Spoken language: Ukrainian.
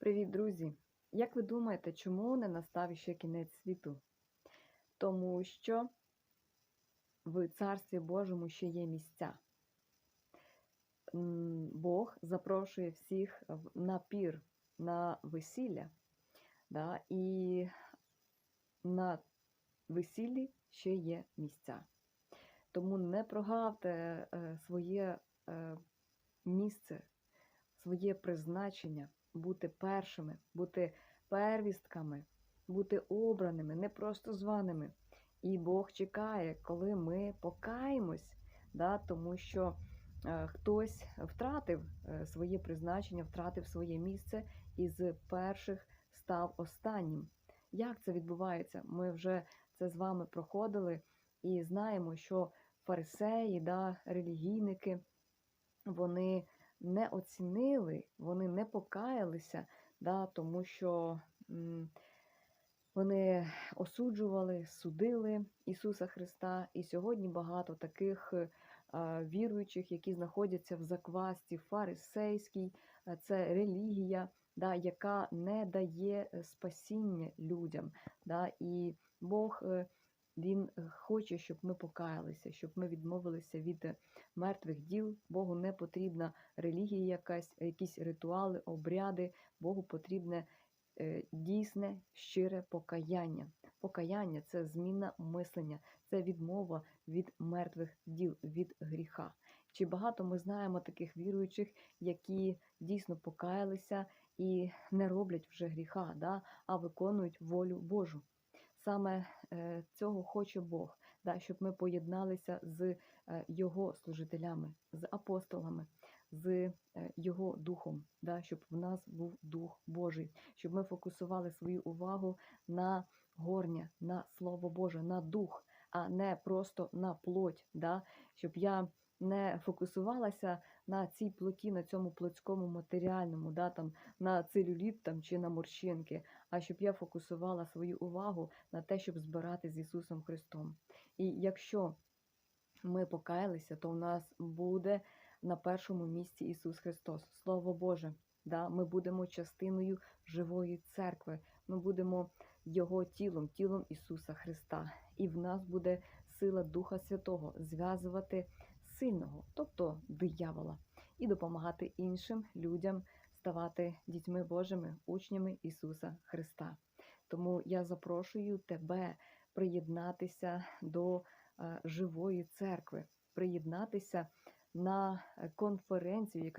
Привіт, друзі! Як ви думаєте, чому не настав ще кінець світу? Тому що в Царстві Божому ще є місця. Бог запрошує всіх на пір, на весілля. Да? І на весіллі ще є місця. Тому не прогавте е, своє е, місце, своє призначення, бути першими, бути первістками, бути обраними, не просто званими. І Бог чекає, коли ми покаємось, да, тому що е, хтось втратив е, своє призначення, втратив своє місце і з перших став останнім. Як це відбувається? Ми вже це з вами проходили і знаємо, що фарисеї, да, релігійники, вони не оцінили, вони не покаялися, да, тому що вони осуджували, судили Ісуса Христа. І сьогодні багато таких е, віруючих, які знаходяться в заквасті фарисейській, це релігія, да, яка не дає е, спасіння людям. Да, і Бог е, він е, хоче, щоб ми покаялися, щоб ми відмовилися від е, мертвих діл. Богу не потрібна релігія, якась, якісь ритуали, обряди. Богу потрібне е, дійсне, щире покаяння. Покаяння це зміна мислення, це відмова від мертвих діл, від гріха. Чи багато ми знаємо таких віруючих, які дійсно покаялися і не роблять вже гріха, да, а виконують волю Божу. Саме е, цього хоче Бог, да, щоб ми поєдналися з е, Його служителями, з апостолами, з е, Його Духом, да, щоб в нас був Дух Божий, щоб ми фокусували свою увагу на горня, на Слово Боже, на дух, а не просто на плоть. Да, щоб я не фокусувалася на цій плоті, на цьому плотському матеріальному, да, там, на целюліт там, чи на морщинки, а щоб я фокусувала свою увагу на те, щоб збирати з Ісусом Христом. І якщо ми покаялися, то в нас буде на першому місці Ісус Христос, Слово Боже. Да? Ми будемо частиною живої церкви, ми будемо Його тілом, тілом Ісуса Христа. І в нас буде сила Духа Святого зв'язувати сильного, тобто диявола, і допомагати іншим людям ставати дітьми Божими, учнями Ісуса Христа. Тому я запрошую тебе приєднатися до е, живої церкви, приєднатися на конференцію, яка